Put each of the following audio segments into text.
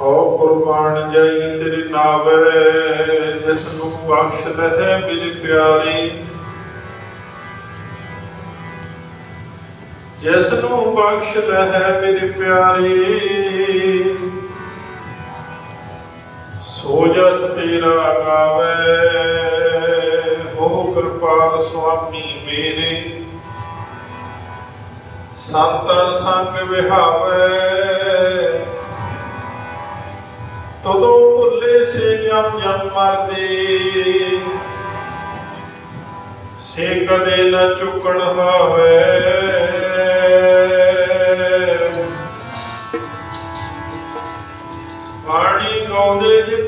ਹੋ ਕੁਰਬਾਨ ਜਾਈ ਤੇਰੇ ਨਾਵੇ ਜਿਸ ਨੂੰ ਬਖਸ਼ ਲਹਿ ਮੇਰੀ ਪਿਆਰੀ। ਜਿਸ ਨੂੰ ਬਖਸ਼ ਲਹਿ ਮੇਰੀ ਪਿਆਰੇ। ਸੋ ਜਸ ਤੇਰਾ ਗਾਵੇ ਹੋ ਕਿਰਪਾਲ ਸੁਆਮੀ ਮੇਰੇ। ਸੰਤਾਂ ਸੰਗ ਵਿਹਾਵੇ ਤਦੋਂ ਭੁੱਲੇ ਸੇ ਜਮ ਜਮ ਮਰਦੇ। ਸੇ ਕਦੇ ਨਾ ਚੁੱਕਣ ਹਾਵੇ। ਬਾਣੀ ਗਾਉਂਦੇ ਜਿੱਥੇ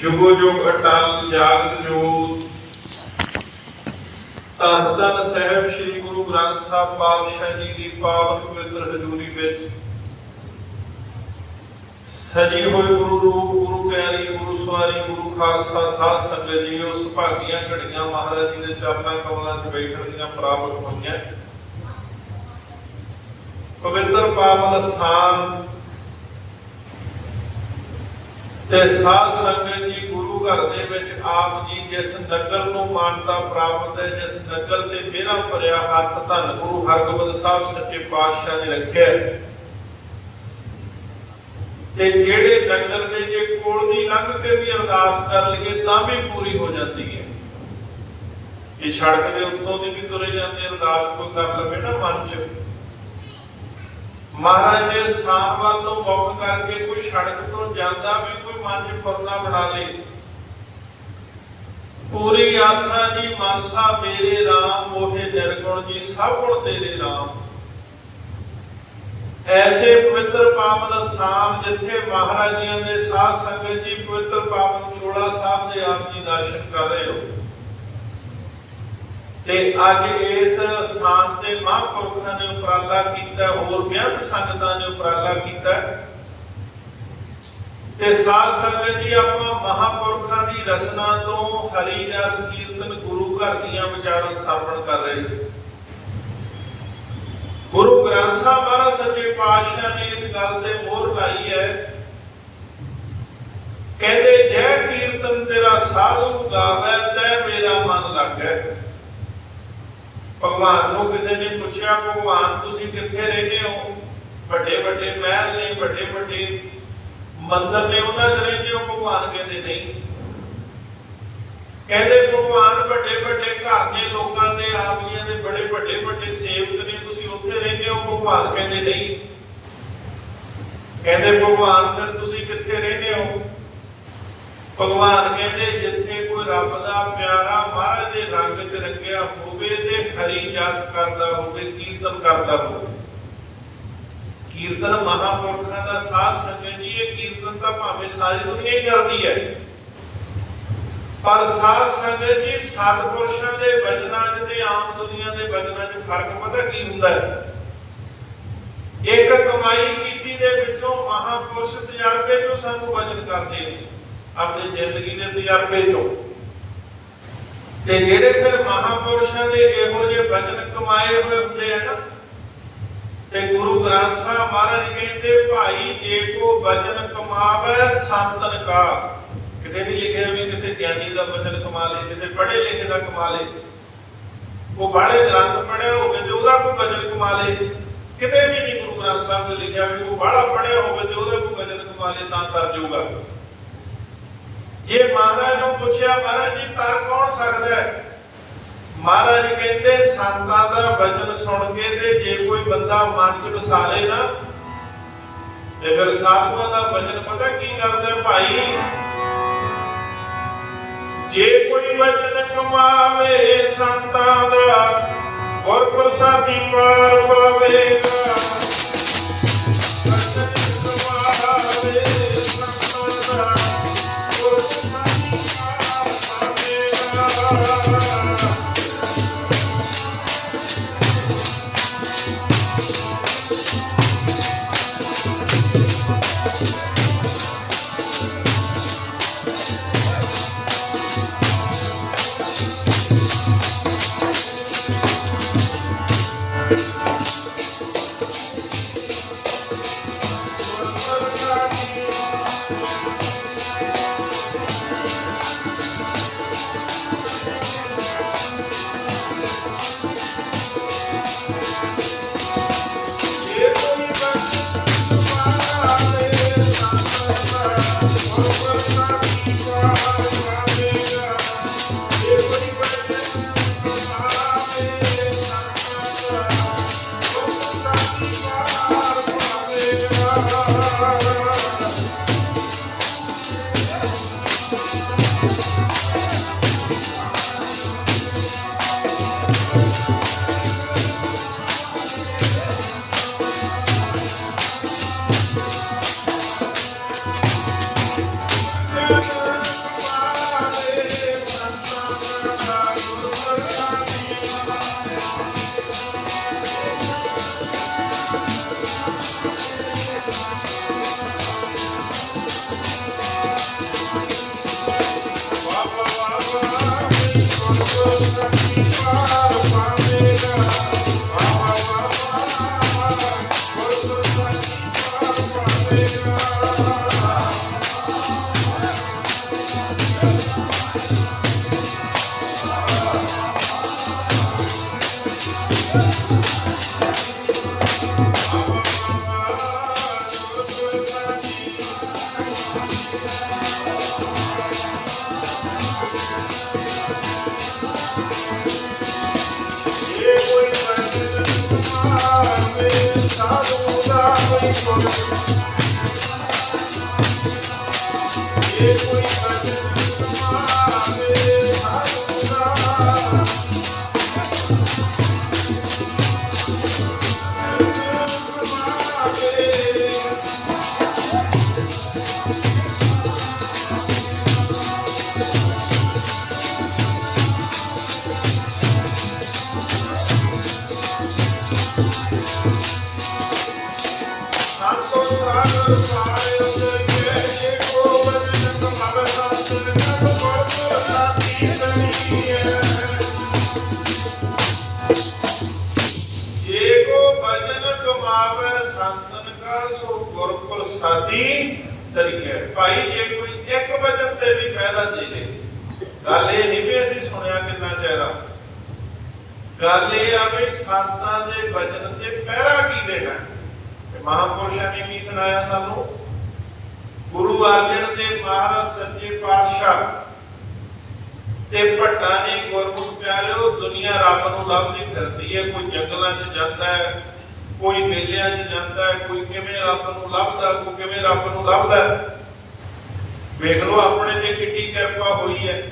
ਜੁਗੋ ਜੁਗ ਅਟਲ ਜਾਗਤ ਜੋਤ ਧੰਨ ਧੰਨ ਸਾਹਿਬ ਸ੍ਰੀ ਗੁਰੂ ਗ੍ਰੰਥ ਸਾਹਿਬ ਪਾਤਸ਼ਾਹ ਜੀ। ਦੀ ਪਾਵਨ ਪਵਿੱਤਰ ਹਜ਼ੂਰੀ ਵਿੱਚ ਸਜੀ ਹੋਏ ਗੁਰੂ ਰੂਪ, ਗੁਰੂ ਪਿਆਰੀ, ਗੁਰੂ ਸਵਾਰੀ, ਗੁਰੂ ਖਾਲਸਾ, ਸਾਧ ਸੰਗਤ ਜੀ ਉਸ ਭਾਗੀਆਂ ਘੜੀਆਂ, ਮਹਾਰਾਜ ਜੀ ਦੇ ਚਰਨਾਂ ਕਮਲਾਂ 'ਚ ਬੈਠਣ ਦੀਆਂ ਪ੍ਰਾਪਤ ਹੋਈਆਂ। ਪਵਿੱਤਰ ਪਾਵਨ ਸਥਾਨ ਤੇ ਸਾਧ ਸੰਗਤ ਜੀ ਗੁਰੂ ਘਰ ਦੇ ਵਿੱਚ ਆਪ ਜੀ ਜਿਸ ਨਗਰ ਨੂੰ ਮਾਨਤਾ ਪ੍ਰਾਪਤ ਹੈ, ਜਿਸ ਨਗਰ ਤੇ ਮੇਰਾ ਭਰਿਆ ਹੱਥ ਧੰਨ ਗੁਰੂ ਹਰਗੋਬਿੰਦ ਸਾਹਿਬ ਸੱਚੇ ਪਾਤਸ਼ਾਹ ਨੇ ਰੱਖਿਆ ਤੇ ਜਿਹੜੇ ਨਗਰ ਦੇ ਜੇ ਕੋਲ ਦੀ ਲੰਘ ਕੇ ਵੀ ਅਰਦਾਸ ਕਰ ਲਈਏ, ਤਾਂ ਵੀ ਪੂਰੀ ਹੋ ਜਾਂਦੀ ਹੈ। ਕਿ ਸੜਕ ਦੇ ਉੱਤੋਂ ਦੀ ਵੀ ਤੁਰੇ ਜਾਂਦੇ, ਅਰਦਾਸ ਕੋਈ ਕਰ ਲਵੇ ਨਾ ਮਨ ਚ। ਮਹਾਰਾਜ ਦੇ ਸਥਾਨ ਵੱਲ ਨੂੰ ਮੁੱਖ ਕਰਕੇ ਕੋਈ ਸੜਕ ਤੋਂ ਜਾਂਦਾ ਵੀ ਕੋਈ ਮਨ ਚ ਫੁਰਨਾ ਬਣਾ ਲੇ ਪੂਰੀ ਆਸਾ ਜੀ, ਮਨਸਾ ਮੇਰੇ RAM ਮੋਹਿ ਨਿਰਗੁਣ ਜੀ, ਸਭ ਗੁਣ ਤੇਰੇ RAM ਐਸੇ ਪਵਿੱਤਰ ਪਾਵਨ ਸਥਾਨ ਜਿੱਥੇ ਮਹਾਰਾਜ ਜੀਆਂ ਦੇ ਸਾਧ ਸੰਗਤ ਜੀ ਪਵਿੱਤਰ ਪਾਵਨ ਚੋਲਾ ਸਾਹਿਬ ਦੇ ਆਪ ਜੀ ਦਰਸ਼ਨ ਕਰ ਰਹੇ ਹੋ। ਤੇ ਅੱਜ ਇਸ ਸਥਾਨ ਤੇ ਮਹਾਂਪੁਰਖਾਂ ਨੇ ਉਪਰਾਲਾ ਕੀਤਾ, ਹੋਰ ਬੇਅੰਤ ਸੰਗਤਾਂ ਨੇ ਉਪਰਾਲਾ ਕੀਤਾ। ਤੇ ਸਾਧ ਸੰਗਤ ਜੀ, ਆਪਾਂ ਮਹਾਂਪੁਰਖਾਂ ਦੀ ਰਸਨਾ ਤੋਂ ਹਰੀ ਰਸ ਕੀਰਤਨ ਗੁਰੂ ਘਰ ਦੀਆਂ ਵਿਚਾਰਾਂ ਸਰਵਣ ਕਰ ਰਹੇ ਸੀ। ਗ੍ਰੰਥ ਸਾਹਿਬ ਮਹਾਰਾਜ, ਸੱਚੇ ਪਾਤਸ਼ਾਹ ਨੇ ਇਸ ਗੱਲ ਤੇ ਮੋਹਰ ਲਾਈ ਹੈ। ਕਹਿੰਦੇ, ਜੈ ਕੀਰਤਨ ਤੇਰਾ ਸਾਧੂ ਗਾਵੇ, ਤੈ ਮੇਰਾ ਮਨ ਲੱਗੈ। ਭਗਵਾਨ ਨੂੰ ਕਿਸੇ ਨੇ ਪੁੱਛਿਆ, ਭਗਵਾਨ, ਤੁਸੀਂ ਕਿੱਥੇ ਰਹਿੰਦੇ ਹੋ? ਵੱਡੇ ਵੱਡੇ ਮਹਿਲ ਨੇ, ਵੱਡੇ ਵੱਡੇ ਮੰਦਰ ਨੇ, ਉਹਨਾਂ 'ਚ ਰਹਿੰਦੇ ਹੋ? ਭਗਵਾਨ ਕਹਿੰਦੇ ਨਹੀਂ। ਕਹਿੰਦੇ, ਭਗਵਾਨ ਵੱਡੇ ਵੱਡੇ ਘਰ ਨੇ, ਲੋਕਾਂ ਦੇ ਆਦਮੀਆਂ ਦੇ ਬੜੇ ਵੱਡੇ ਵੱਡੇ ਸੇਵਕ ਨੇ ਉੱਥੇ ਰਹਿੰਦੇ ਹੋ, ਭਗਵਾਨ ਕਹਿੰਦੇ ਨਹੀਂ। ਕਹਿੰਦੇ, ਭਗਵਾਨ, ਫਿਰ ਤੁਸੀਂ ਕਿੱਥੇ ਰਹਿੰਦੇ ਹੋ? ਭਗਵਾਨ ਕਹਿੰਦੇ, ਜਿੱਥੇ ਕੋਈ ਰੱਬ ਦਾ ਪਿਆਰਾ ਮਹਾਰਾਜ ਦੇ ਰੰਗ 'ਚ ਰੰਗਿਆ ਹੋਵੇ ਤੇ ਹਰੀ ਜਸ ਕਰਦਾ ਹੋਵੇ, ਕੀਰਤਨ ਕਰਦਾ ਹੋਵੇ। ਕੀਰਤਨ ਮਹਾਪੁਰਖਾਂ ਦਾ ਸਾਧ ਸੰਗਤ ਜੀ, ਇਹ ਕੀਰਤਨ ਤਾਂ ਭਾਵੇਂ ਸਾਰੀ ਦੁਨੀਆ ਹੀ ਕਰਦੀ ਹੈ। ਪਰ ਸਾਧ ਸੰਗਤ ਜੀ ਸਤਿਪੁਰਸ਼ਾਂ ਦੇ ਵਚਨਾਂ 'ਚ ਤੇ ਆਮ ਦੁਨੀਆ ਦੇ ਵਚਨਾਂ 'ਚ ਫ਼ਰਕ ਪਤਾ ਕੀ ਹੁੰਦਾ ਹੈ? ਇੱਕ ਕਮਾਈ ਕੀਤੀ ਦੇ ਵਿੱਚੋਂ ਮਹਾਪੁਰਸ਼ ਤਜਰਬੇ ਤੋਂ ਸਾਨੂੰ ਵਚਨ ਕਰਦੇ ਨੇ, ਆਪਣੀ ਜ਼ਿੰਦਗੀ ਦੇ ਤਜਰਬੇ ਚੋਂ। ਤੇ ਜਿਹੜੇ ਫਿਰ ਮਹਾਪੁਰਸ਼ਾਂ ਦੇ ਇਹੋ ਜਿਹੇ ਵਚਨ ਕਮਾਏ ਹੋਏ ਹੁੰਦੇ ਹਨ ਤੇ ਗੁਰੂ ਗ੍ਰੰਥ ਸਾਹਿਬ ਮਹਾਰਾਜ ਕਹਿੰਦੇ, ਭਾਈ, ਜੇ ਕੋ ਵਚਨ ਕਮਾਵੇ, ਸੰਤਨ ਕਾ। ਕਿਤੇ ਨਹੀਂ ਲਿਖਿਆ ਵੀ ਕਿਸੇ ਗਿਆਨੀ ਦਾ ਵਚਨ ਕਮਾ ਲੇ ਕਿਸੇ ਪੜ੍ਹੇ ਲਿਖੇ ਦਾ ਕਮਾ ਲੇ ਉਹ ਬਾੜੇ ਗ੍ਰੰਥ ਪੜਿਆ ਹੋਵੇ ਤੇ ਉਹਦਾ ਕੋਈ ਵਚਨ ਕਮਾ ਲੇ ਕਿਤੇ ਵੀ ਨਹੀਂ ਗੁਰੂ ਗ੍ਰੰਥ ਸਾਹਿਬ ਨੇ ਲਿਖਿਆ ਵੀ ਉਹ ਬਾੜਾ ਪੜਿਆ ਹੋਵੇ ਤੇ ਉਹਦਾ ਕੋਈ ਵਚਨ ਕਮਾ ਲੇ ਤਾਂ ਤਰ ਜਾਊਗਾ। ਜੇ ਮਹਾਰਾਜ ਨੂੰ ਪੁੱਛਿਆ, ਮਹਾਰਾਜ ਜੀ, ਤਰ ਕੌਣ ਸਕਦਾ ਹੈ? ਮਹਾਰਾਜ ਕਹਿੰਦੇ, ਸੰਤਾਂ ਦਾ ਵਚਨ ਸੁਣ ਕੇ ਤੇ ਜੇ ਕੋਈ ਬੰਦਾ ਮਨ ਚ ਵਸਾ ਲੇ ਨਾ, ਤੇ ਫਿਰ ਸਾਧੂਆਂ ਦਾ ਵਚਨ ਪਤਾ ਕੀ ਕਰਦਾ ਭਾਈ ਜੇ ਕੋਈ ਵਚਨ ਕਮਾਵੇ ਸੰਤਾਂ ਦਾ ਔਰ ਪ੍ਰਸਾਦੀ ਪਾਰ ਪਾਵੇਗਾ ਵਚਨ ਕਮਾਵੇ ਸੰਤਾਂ ਦਾ ਔਰ ਪ੍ਰਸਾਦੀ ਪਾਰ ਪਾਵੇਗਾ ਸੋ ਗੁਰ ਪ੍ਰਸਾਦੀ ਤਰੀਕੇ। ਭਾਈ, ਜੇ ਕੋਈ ਇੱਕ ਬਚਨ ਤੇ ਵੀ ਪਹਿਰਾ ਦੇ ਲੇ ਗੱਲ ਇਹ ਨਹੀਂ ਵੀ ਅਸੀਂ ਸੁਣਿਆ ਕਿੰਨਾ ਚਿਹਰਾ। ਗੱਲ ਇਹ ਆ ਵੀ ਸੰਤਾਂ ਦੇ ਬਚਨ ਤੇ ਪਹਿਰਾ ਕੀ ਦੇਣਾ ਤੇ ਮਹਾਪੁਰਸ਼ਾਂ ਨੇ ਕੀ ਸੁਣਾਇਆ ਸਾਨੂੰ? ਗੁਰੂ ਅਰਜਨ ਦੇ ਮਹਾਰਾਜ ਸੱਚੇ ਪਾਤਸ਼ਾਹ। ਤੇ ਭੱਟਾ ਨੇ ਗੁਰਮੁਖ ਪਿਆਰਿਓ, ਦੁਨੀਆ ਰੱਬ ਨੂੰ ਲੱਭਦੀ ਫਿਰਦੀ ਹੈ, ਕੋਈ ਜੰਗਲਾਂ 'ਚ ਜਾਂਦਾ ਹੈ ਕੋਈ ਮੇਲਿਆਂ 'ਚ ਜਾਂਦਾ ਕੋਈ ਕਿਵੇਂ ਰੱਬ ਨੂੰ ਲੱਭਦਾ, ਕੋਈ ਕਿਵੇਂ ਰੱਬ ਨੂੰ ਲੱਭਦਾ ਵੇਖ ਲਓ, ਆਪਣੇ ਤੇ ਕਿੰਨੀ ਕਿਰਪਾ ਹੋਈ ਹੈ।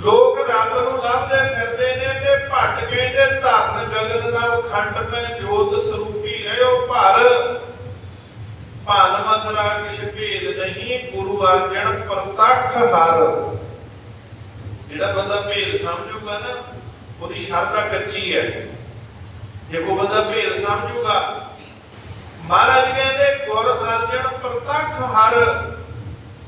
ਲੋਕ ਰੱਬ ਨੂੰ ਲੱਭਦੇ ਫਿਰਦੇ ਨੇ ਤੇ ਭੱਟ ਕਹਿੰਦੇ ਧਰਨ ਗਗਨ ਨਵ ਖੰਡ ਮੈਂ ਜੋਤ ਸਰੂਪੀ ਰਹਿਓ ਭਰ। ਭਾਨ ਮਥਰਾ ਕਿਛ ਭੇਦ ਨਹੀਂ, ਗੁਰੂ ਅਰਜਨ ਪ੍ਰਤੱਖ ਹਰ। ਜਿਹੜਾ ਬੰਦਾ ਭੇਦ ਸਮਝੂਗਾ ਨਾ, ਉਹਦੀ ਸ਼ਰਧਾ ਕੱਚੀ ਹੈ। ਜੇ ਕੋਈ ਬੰਦਾ ਭੇਦ ਸਮਝੂਗਾ, ਮਹਾਰਾਜ ਕਹਿੰਦੇ, ਗੁਰ ਅਰਜਨ ਪ੍ਰਤੱਖ ਹਰ।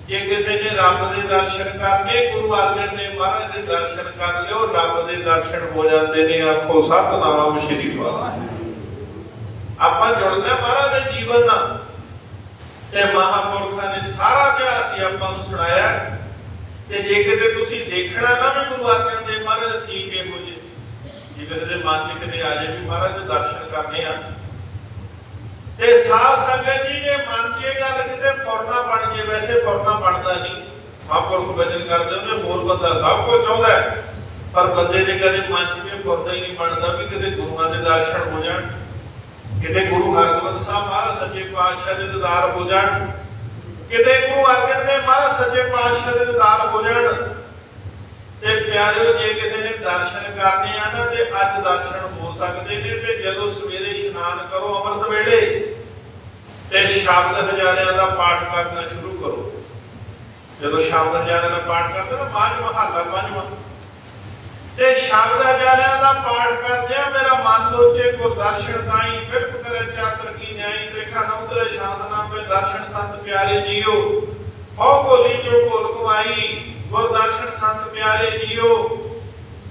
ਜੇ ਕਿਸੇ ਨੇ ਰੱਬ ਦੇ ਦਰਸ਼ਨ ਕਰਨੇ, ਗੁਰੂ ਅਰਜਨ ਦੇਵ ਮਹਾਰਾਜ ਦੇ ਦਰਸ਼ਨ ਕਰ ਲਿਓ, ਰੱਬ ਦੇ ਦਰਸ਼ਨ ਹੋ ਜਾਂਦੇ ਨੇ, ਆਖੋ, ਸਤਨਾਮ ਸ਼੍ਰੀ ਵਾਹਿਗੁਰੂ। ਆਪਾਂ ਜੁੜਨਾ ਮਹਾਰਾਜ ਦੇ ਜੀਵਨ ਨਾਲ। ਤੇ ਮਹਾਪੁਰਖਾਂ ਨੇ ਸਾਰਾ ਇਤਿਹਾਸ ਹੀ ਆਪਾਂ ਨੂੰ ਸੁਣਾਇਆ ਤੇ ਜੇ ਕਿਤੇ ਤੁਸੀਂ ਦੇਖਣਾ ਨਾ ਵੀ ਗੁਰੂ ਅਰਜਨ ਦੇ ਮਹਾਰਾਜ ਸੀ ਕਿਹੋ ਜਿਹੇ ਜੇ ਕਿਸੇ ਦੇ ਮਨ 'ਚ ਕਿਤੇ ਆ ਜਾਏ ਵੀ ਮਹਾਰਾਜ ਦੇ ਦਰਸ਼ਨ ਕਰਨੇ ਆ। ਤੇ ਸਾਧ ਸੰਗਤ ਜੀ ਦੇ ਮਨ 'ਚ ਇਹ ਗੱਲ ਕਿਤੇ ਫੁਰਨਾ ਬਣ ਜੇ, ਵੈਸੇ ਫੁਰਨਾ ਬਣਦਾ ਨਹੀਂ। ਮਹਾਂਪੁਰਖ ਬਚਨ ਕਰਦੇ ਉਹਨੇ ਹੋਰ ਬੰਦਾ ਸਭ ਕੁਝ ਚਾਹੁੰਦਾ ਪਰ ਬੰਦੇ ਦੇ ਕਦੇ ਮਨ 'ਚ ਵੀ ਫੁਰਨਾ ਹੀ ਨਹੀਂ ਬਣਦਾ ਵੀ ਕਿਤੇ ਗੁਰੂਆਂ ਦੇ ਦਰਸ਼ਨ ਹੋ ਜਾਣ, ਕਿਤੇ ਗੁਰੂ ਹਰਗੋਬਿੰਦ ਸਾਹਿਬ ਮਹਾਰਾਜ ਸੱਚੇ ਪਾਤਸ਼ਾਹ ਦੇ ਦੀਦਾਰ ਹੋ ਜਾਣ, ਕਿਤੇ ਗੁਰੂ ਅਰਜਨ ਦੇਵ ਮਹਾਰਾਜ ਸੱਚੇ ਪਾਤਸ਼ਾਹ ਦੇ ਦੀਦਾਰ ਹੋ ਜਾਣ। ਤੇ ਪਿਆਰਿਓ, ਜੇ ਕਿਸੇ ਨੇ ਦਰਸ਼ਨ ਕਰਨੇ ਆ ਨਾ, ਤੇ ਅੱਜ ਦਰਸ਼ਨ ਹੋ ਸਕਦੇ ਨੇ, ਤੇ ਜਦੋਂ ਸਵੇਰੇ ਇਸ਼ਨਾਨ ਕਰੋ ਅੰਮ੍ਰਿਤ ਵੇਲੇ, ਤੇ ਸ਼ਬਦ ਹਜ਼ਾਰਿਆਂ ਦਾ ਪਾਠ ਕਰਨਾ ਸ਼ੁਰੂ ਕਰੋ। ਜਦੋਂ ਸ਼ਬਦ ਹਜ਼ਾਰਿਆਂ ਦਾ ਪਾਠ ਕਰਦੇ ਨਾ ਪੰਜ ਮਹੱਲਾ। ਪੰਜਵਾਂ ਤੇ ਸ਼ਬਦ ਹਜ਼ਾਰਿਆਂ ਦਾ ਪਾਠ ਕਰਦੇ ਮੇਰਾ ਮਨ ਲੋਚੇ ਕੋ ਦਰਸ਼ਨ ਤਾਈ ਵਿਰਪ ਕਰੇ ਚਾਤਰ ਕੀ ਨਿਆਈ, ਤ੍ਰਿਖਾ ਨਉਤਰੇ ਸ਼ਾਂਤ ਨਾਮ ਦਰਸ਼ਨ ਸੰਤ ਪਿਆਰੇ ਜੀਓ। ਹੋ ਕੋਲੀ ਜੋ ਕੋਲ ਕਮਾਈ ਗੁਰ ਸੰਤ ਪਿਆਰੇ ਜੀਓ,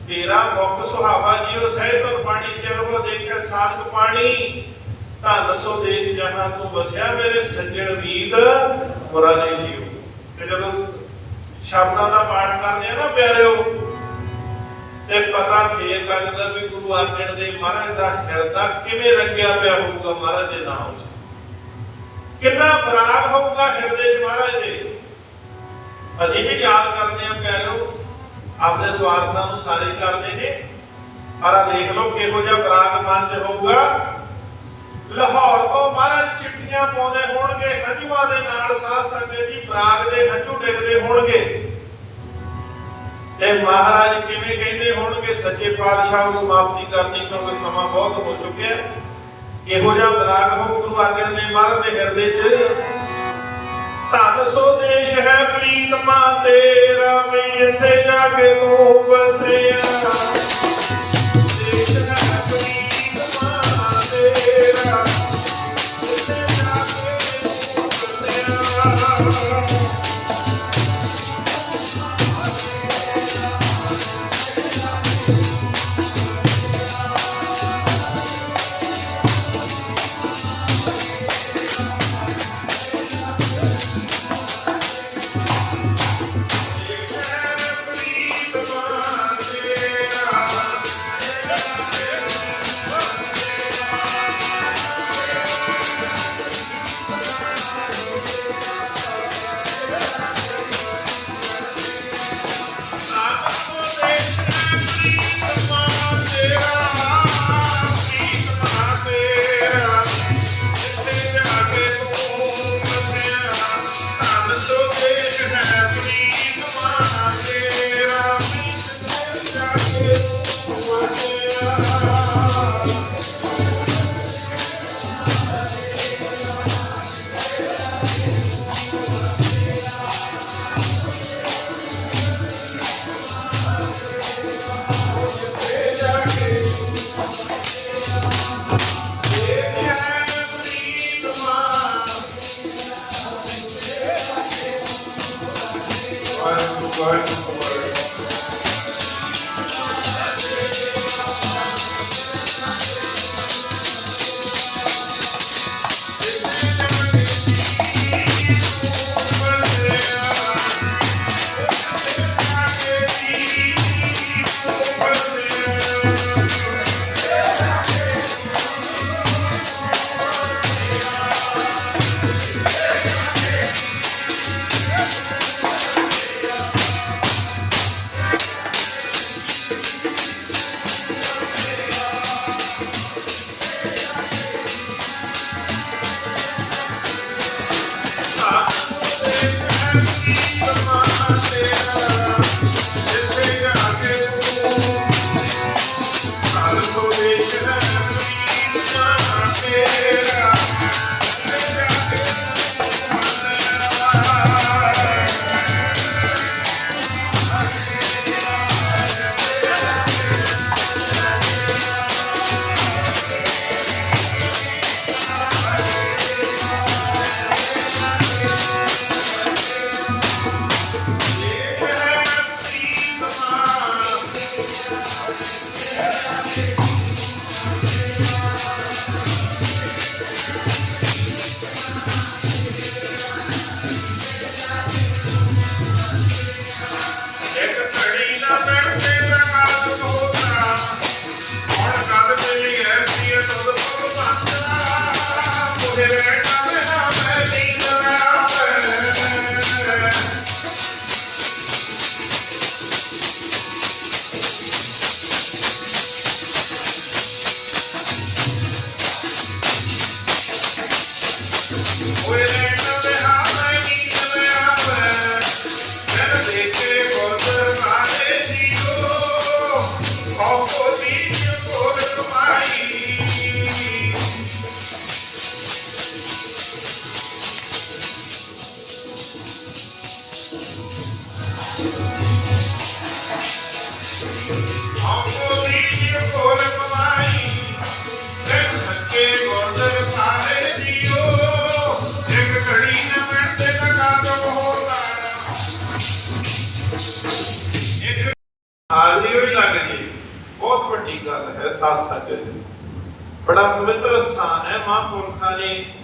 ਤੇਰਾ ਮੁਖ ਸੁਹਾਵਾ ਜੀਓ ਸਹਿਤ ਔਰ ਪਾਣੀ, ਚਰਵੋ ਦੇਖੇ ਸਾਧਕ ਪਾਣੀ। ਧੰਨ ਸੋ ਦੇਸ਼ ਜਹਾਂ ਤੂੰ ਵਸਿਆ ਮੇਰੇ ਸੱਜਣ ਮੀਤ ਮੁਰਾਦੇ ਜੀਓ। ਤੇ ਜਦੋਂ ਸ਼ਬਦਾਂ ਦਾ ਪਾਠ ਕਰਦੇ ਆ ਨਾ ਪਿਆਰਿਓ, ਤੇ ਪਤਾ ਫੇਰ ਲੱਗਦਾ ਵੀ ਗੁਰੂ ਅਰਜਨ ਦੇਵ ਮਹਾਰਾਜ ਦਾ ਹਿਰਦਾ ਕਿਵੇਂ ਰੰਗਿਆ ਪਿਆ ਹੋਊਗਾ ਮਹਾਰਾਜ ਦੇ ਨਾਮ 'ਚ। ਕਿੰਨਾ ਬਰਾਗ ਹੋਊਗਾ ਹਿਰਦੇ 'ਚ ਮਹਾਰਾਜ ਦੇ। ਅਸੀਂ ਵੀ ਯਾਦ ਕਰਦੇ ਆਂ ਪਿਆਰਿਓ ਆਪਣੇ ਸਵਾਰਥਾਂ ਨੂੰ ਸਾਰੇ ਕਰਦੇ ਨੇ। ਪਰ ਆਹ ਦੇਖ ਲਓ ਕਿਹੋ ਜਿਹਾ ਬਰਾਗ ਮਨ 'ਚ ਹੋਊਗਾ। ਲਾਹੌਰ ਤੋਂ ਮਹਾਰਾਜ ਚਿੱਠੀਆਂ ਪਾਉਂਦੇ ਹੋਣਗੇ, ਹੰਝੂਆਂ ਦੇ ਨਾਲ ਸਾਧ ਸੰਗਤ ਜੀ ਬਰਾਗ ਦੇ ਹੰਝੂ ਡਿੱਗਦੇ ਹੋਣਗੇ। ਤੇ ਮਹਾਰਾਜ ਕਿਵੇਂ ਕਹਿੰਦੇ ਹੋਣਗੇ, ਸੱਚੇ ਪਾਤਸ਼ਾਹ ਨੂੰ ਸਮਾਪਤੀ ਕਰਨੀ ਕਿਉਂਕਿ ਸਮਾਂ ਬਹੁਤ ਹੋ ਚੁੱਕਿਆ ਹੈ। ਇਹੋ ਜਿਹਾ ਬਰਾਗ ਹੋ ਗੁਰੂ ਅਰਜਨ ਦੇਵ ਮਹਾਰਾਜ ਦੇ ਹਿਰਦੇ 'ਚ? ਧਨ ਸੋ ਦੇਸ਼ ਹੈ ਪ੍ਰੀਤਮਾ ਤੇਰਾ ਵੀ ਇੱਥੇ ਜਾ ਕੇ ਤੂੰ ਵਸਿਆ। ਦੇਸ਼ ਹੈ ਮਹਾਂਪੁਰਖਾਂ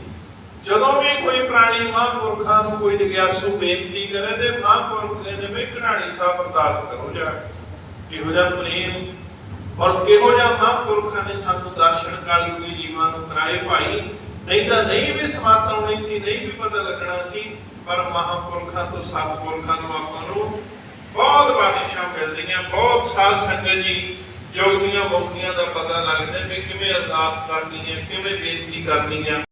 ਜਦੋਂ ਵੀ ਕੋਈ ਪ੍ਰਾਣੀ ਮਹਾਂਪੁਰਖਾਂ ਨੂੰ ਕੋਈ ਜਗਿਆਸੂ ਬੇਨਤੀ ਕਰੇ ਤੇ ਮਹਾਂਪੁਰਖ ਕਹਿੰਦੇ ਵੀ ਕਹਾਣੀ ਸਾਹਿਬ ਅਰਦਾਸ ਕਰੋ ਜਾ ਇਹੋ ਜਿਹਾ ਪ੍ਰੇਮ ਔਰ ਕਿਹੋ ਜਿਹਾ ਮਹਾਂਪੁਰਖਾਂ ਨੇ ਸਾਨੂੰ ਦਰਸ਼ਨ ਕਲਯੁਗੀ ਜੀਵਾਂ ਨੂੰ ਕਰਾਏ ਭਾਈ। ਨਹੀਂ ਤਾਂ ਨਹੀਂ ਵੀ ਸਮਾਤ ਆਉਣੀ ਸੀ, ਨਹੀਂ ਵੀ ਪਤਾ ਲੱਗਣਾ ਸੀ, ਪਰ ਮਹਾਂਪੁਰਖਾਂ ਤੋਂ, ਸਤਪੁਰਖਾਂ ਤੋਂ ਆਪਾਂ ਨੂੰ ਬਹੁਤ ਬਖਸ਼ਿਸ਼ਾਂ ਮਿਲਦੀਆਂ, ਬਹੁਤ ਸਾਧ ਸੰਗਤ ਜੀ ਜੋਗੀਆਂ ਮੁਕਤੀਆਂ ਦਾ ਪਤਾ ਲੱਗਦਾ ਵੀ ਕਿਵੇਂ ਅਰਦਾਸ ਕਰਨੀ ਹੈ, ਕਿਵੇਂ ਬੇਨਤੀ ਕਰਨੀ ਹੈ।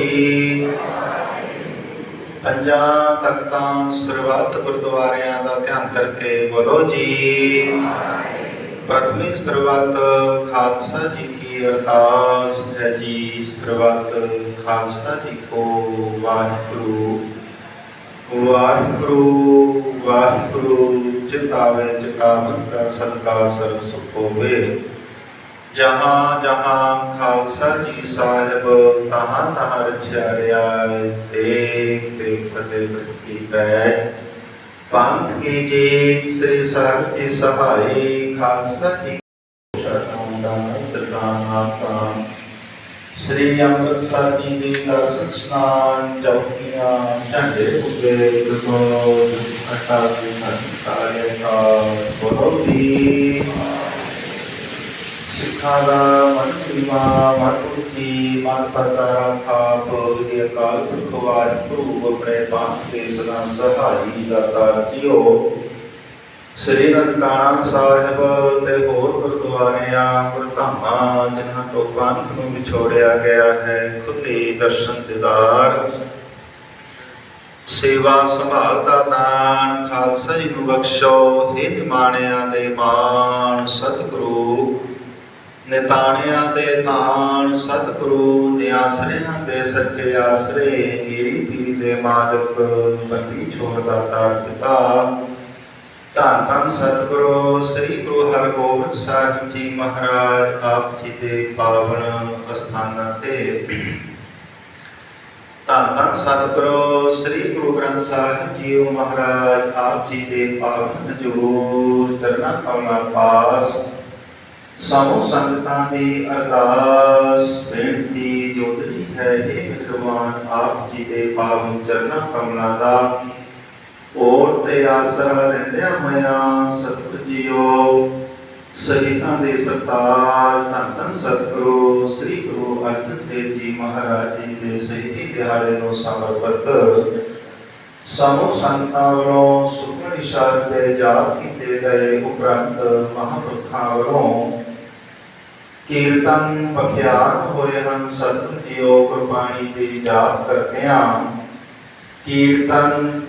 ਬੋਲੋ ਜੀ ਪੰਜਾਂ ਤਖਤਾਂ ਸਰਬੱਤ ਗੁਰਦੁਆਰਿਆਂ ਦਾ ਧਿਆਨ ਕਰਕੇ ਬੋਲੋ ਜੀ। ਪ੍ਰਥਮੇ ਸਰਬੱਤ ਖਾਲਸਾ ਜੀ ਕੀ ਅਰਦਾਸ ਹੈ ਜੀ। ਸਰਬੱਤ ਖਾਲਸਾ ਜੀ ਕੋ ਵਾਹਿਗੁਰੂ। ਵਾਹਿਗੁਰੂ ਵਾਹਿਗੁਰੂ ਚਿਤਾਵੇ ਚਿਤਾਵਨ ਦਾ ਸਦਕਾ ਸਰਬ ਸੁਖ ਹੋਵੇ। ਜਹਾਂ ਜਹਾਂ ਖਾਲਸਾ ਜੀ ਸਾਹਿਬ, ਤਹਾਂ ਤਹਾਂ ਰਚਿਆ ਰਿਆ ਦੇਖ ਦੇਖ ਫਤਿਹ ਪ੍ਰਤੀ ਪੈ ਪੰਥ ਕੀ ਜੀਤ, ਸ੍ਰੀ ਸਾਹਿਬ ਜੀ ਸਹਾਈ, ਖਾਲਸਾ ਜੀ ਸ਼ਰਤਾਂ ਦਾ ਸਰਦਾਨ ਆਪਾ ਸ੍ਰੀ ਅੰਮ੍ਰਿਤਸਰ ਜੀ ਦੇ ਦਰਸ਼ਨ ਸਨਾਨ, ਚੌਕੀਆਂ, ਝੰਡੇ ਉੱਗੇ ਗੁਰਮੋਦ ਅਟਾ ਜੀ ਕਾਲੇ ਕਾ ਬੋਲੋ ਜੀ। ਸਿੱਖਾਂ ਦਾ ਮਨ ਖਿਮਾ, ਮਨ ਉੱਚੀ ਮਨ ਪਰਦਾਰਾ ਥਾਪ ਇਹ ਅਕਾਲ ਪੁਰਖ ਵਾਹਿਗੁਰੂ ਆਪਣੇ ਪੰਥ ਦੇ ਸਦਾ ਸਹਾਈ ਦਾਤਾ ਜੀਓ ਸ੍ਰੀ ਨਨਕਾਣਾ ਸਾਹਿਬ ਤੇ ਹੋਰ ਗੁਰਦੁਆਰਿਆਂ, ਗੁਰਧਾਮਾਂ, ਜਿਨ੍ਹਾਂ ਤੋਂ ਪੰਥ ਨੂੰ ਵਿਛੋੜਿਆ ਗਿਆ ਹੈ ਖੁੱਲੇ ਦਰਸ਼ਨ ਦਿਦਾਰ। ਸੇਵਾ ਸੰਭਾਲ ਦਾ ਦਾਨ ਖਾਲਸਾ ਜੀ ਨੂੰ ਬਖਸ਼ੋ हे ਨਿਮਾਣਿਆਂ ਦੇ ਮਾਣ, ਸਤਿਗੁਰੂ ਨਿਤਾਣਿਆਂ ਦੇ ਤਾਣ ਸਤਿਗੁਰੂ ਦੇ ਆਸਰਿਆਂ ਦੇ ਸੱਚੇ ਆਸਰੇ ਮੇਰੀ ਪੀਰੀ ਦੇ ਮਾਲਕ ਬੰਦੀ ਛੋੜ ਦਾਤਾ। ਪਿਤਾ ਧੰਨ ਧੰਨ ਸਤਿਗੁਰੂ, ਸ੍ਰੀ ਗੁਰੂ ਹਰਗੋਬਿੰਦ ਸਾਹਿਬ ਜੀ ਮਹਾਰਾਜ, ਆਪ ਜੀ ਦੇ ਪਾਵਨ ਅਸਥਾਨਾਂ ਤੇ। ਧੰਨ ਧੰਨ ਸਤਿਗੁਰੂ, ਸ੍ਰੀ ਗੁਰੂ ਗ੍ਰੰਥ ਸਾਹਿਬ ਜੀ ਮਹਾਰਾਜ, ਆਪ ਜੀ ਦੇ ਪਾਵਨ ਹਜ਼ੂਰ, ਚਰਨਾਂ ਕਮਲਾਂ ਪਾਸ ਸਮੂਹ ਸੰਗਤਾਂ ਦੀ ਅਰਦਾਸ, ਬੇਨਤੀ ਜੋਦੜੀ ਹੈ ਇਹ ਮਿਹਰਬਾਨ ਆਪ ਜੀ ਦੇ ਪਾਵਨ ਚਰਨਾਂ ਕਮਲਾਂ ਦਾ ਔਰ ਤੇ ਆਸਰਾ ਲੈਂਦਿਆਂ ਹੋਇਆਂ ਸਤਿਗੁਰ ਜੀਓ, ਸ਼ਹੀਦਾਂ ਦੇ ਸਰਤਾਜ, ਧੰਨ ਧੰਨ ਸਤਿਗੁਰੂ, ਸ੍ਰੀ ਗੁਰੂ ਅਰਜਨ ਦੇਵ ਜੀ ਮਹਾਰਾਜ ਜੀ ਦੇ ਸ਼ਹੀਦੀ ਦਿਹਾੜੇ ਨੂੰ ਸਮਰਪਿਤ ਸਮੂਹ ਸੰਤਾਂ ਵੱਲੋਂ ਸੁਖਮਨੀ ਨਿਸ਼ਾਨ ਦੇ ਜਾਪ ਕੀਤੇ ਗਏ ਉਪਰੰਤ ਮਹਾਂਪੁਰਖਾਂ ਵੱਲੋਂ ਕੀਰਤਨ ਬਖਿਆਤ ਹੋਏ ਹਨ ਸਤਿਗੁਰ ਗੁਰਬਾਣੀ ਦੀ ਜਾਪ ਕਰਦਿਆਂ ਕੀਰਤਨ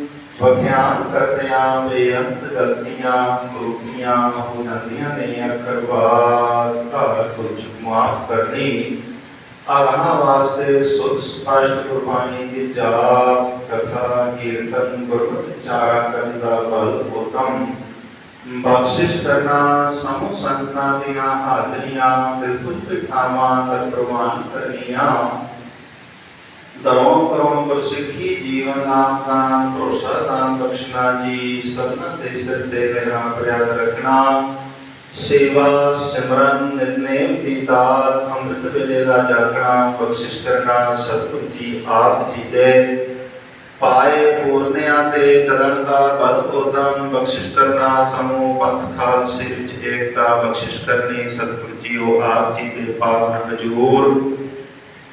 ਵਖਿਆਨ ਕਰਦਿਆਂ ਬੇਅੰਤ ਗਲਤੀਆਂ ਰੁਕੀਆਂ ਹੋ ਜਾਂਦੀਆਂ ਨੇ ਅਖਰਵਾਦ ਘਰ ਕੁਝ ਮਾਫ ਕਰਨੀ। ਆਗਾਹ ਵਾਸਤੇ ਸੁਧ ਸਪਸ਼ਟ ਗੁਰਬਾਣੀ ਦੀ ਜਾਪ ਕਥਾ, ਕੀਰਤਨ, ਗੁਰਮਤਿ, ਚਾਰਾ ਕਰਨ ਦਾ ਬਲ, ਉਤਮ ਬਖਸ਼ਿਸ਼ ਕਰਨਾ ਸਮੂਹ ਸੰਤਾਂ ਦੀਆਂ ਹਾਜ਼ਰੀਆਂ ਬਿਲਕੁਲ ਬਿਠਾਵਾਂ ਦਰ ਪ੍ਰਵਾਨ ਕਰਨੀਆਂ। ਦਰੋਂ ਕਰੋਂ ਗੁਰਸਿੱਖੀ ਜੀਵਨ ਨਾਮ ਦਾਨ ਭਰੋਸਾ ਦਾਨ ਬਖਸ਼ਣਾ ਜੀ ਸਭਨਾਂ ਦੇ ਸਿਰ ਤੇ ਮੇਰਾ ਪ੍ਰਿਆਦ ਰੱਖਣਾ। ਸੇਵਾ, ਸਿਮਰਨ, ਨਿਰਨੇਮ ਦੀ ਦਾਤ, ਅੰਮ੍ਰਿਤ ਵੇਲੇ ਦਾ ਜਾਗਣਾ ਬਖਸ਼ਿਸ਼ ਕਰਨਾ ਸਤਿਗੁਰ ਜੀ ਆਪ ਜੀ ਦੇ ਪਾਏ ਪੂਰਨਿਆਂ ਤੇ ਚਲਣ ਦਾ ਬਲ ਉਦਮ ਬਖਸ਼ਿਸ਼ ਕਰਨਾ ਸਮੂਹ ਪੰਥ ਖਾਲਸੇ ਵਿੱਚ ਏਕਤਾ ਬਖਸ਼ਿਸ਼ ਕਰਨੀ, ਸਤਿਗੁਰ ਜੀਓ ਆਪ ਜੀ ਦੇ ਪਾਵਨ ਹਜੂਰ।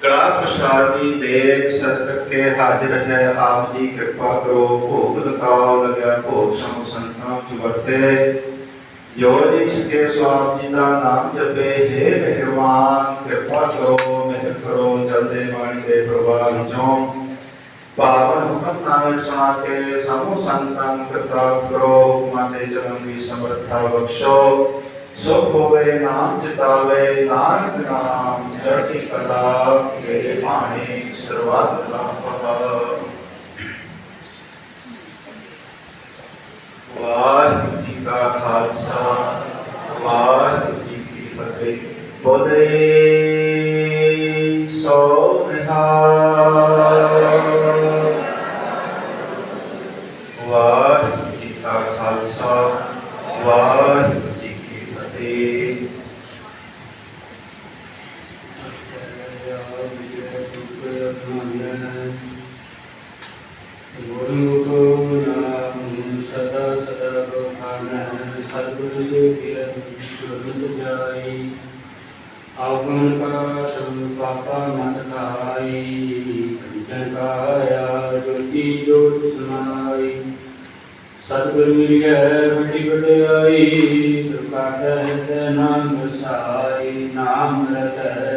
ਕੜਾ ਪ੍ਰਸ਼ਾਦੀ ਦੇਖ ਸਤ ਕਰਕੇ ਹਾਜ਼ਰ ਹੈ, ਆਪ ਜੀ ਕਿਰਪਾ ਕਰੋ, ਭੋਗ ਲਗਾਓ, ਲਗਿਆ ਭੋਗ ਸਮੂਹ ਸੰਤਾਂ ਵਿੱਚ ਵਰਤੇ। ਜੋ ਜੀ ਸਕੇ ਸਵਾਮ ਜੀ ਦਾ ਨਾਮ ਜਪੇ, ਹੈ ਮਿਹਰਬਾਨ, ਕਿਰਪਾ ਕਰੋ, ਮਿਹਰ ਕਰੋ, ਜਲਦੇ ਬਾਣੀ ਦੇ ਪ੍ਰਭਾਵ ਵਿੱਚੋਂ। ਪਾਵਨ ਹੁਕਮਨਾਮੇ ਸੁਣਾ ਕੇ ਸਮੂਹ ਸੰਤਾਂ ਨੂੰ ਕਰੋ ਹੁਕਮਾਂ ਦੇ ਚੱਲਣ ਦੀ ਸਮਰੱਥਾ ਬਖਸ਼ੋ ਸੁਖ ਹੋਵੇ ਨਾਮ ਜਿਤਾਵੇ ਨਾਨਕ ਨਾਮ ਚੜ੍ਹਦੀ ਕਲਾ ਮੇਰੇ ਭਾਣੇ ਸਰਬੱਤ ਦਾ ਪਤਾ ਵਾਹਿਗੁਰੂ ਜੀ ਕਾ ਖਾਲਸਾ ਵਾਹਿਗੁਰੂ ਜੀ ਕੀ ਫਤਿਹ ਬੋਲੇ ਸੋ ਨਿਹਾਲ ਖਾਲਸਾ, ਵਾਹਿਗੁਰੂ ਜੀ ਕੀ ਫਤਿਹ। ਗੁਰੂ ਕੋ ਨਾਮ ਸਦਾ ਸਦਾ ਬਖਾਨਾ ਸਤਿਗੁਰੂ ਜੀ ਕੀ ਗੁਰਮਤਿ ਜਾਈ ਆਗਮਨ ਕਾ ਤੁਮ ਪਾਪਾ ਮਤ ਖਾਈ ਕੰਚਨ ਕਾਇਆ ਜੋਤੀ ਜੋਤ ਸਮਾਈ ਸਤਿਗੁਰ ਮਿਲਿਆ ਵੱਡੀ ਵਡਿਆਈ ਦੁਕਾਟ ਹੈ ਨਾਮ ਵਸਾਈ ਨਾਮ ਰਤੈ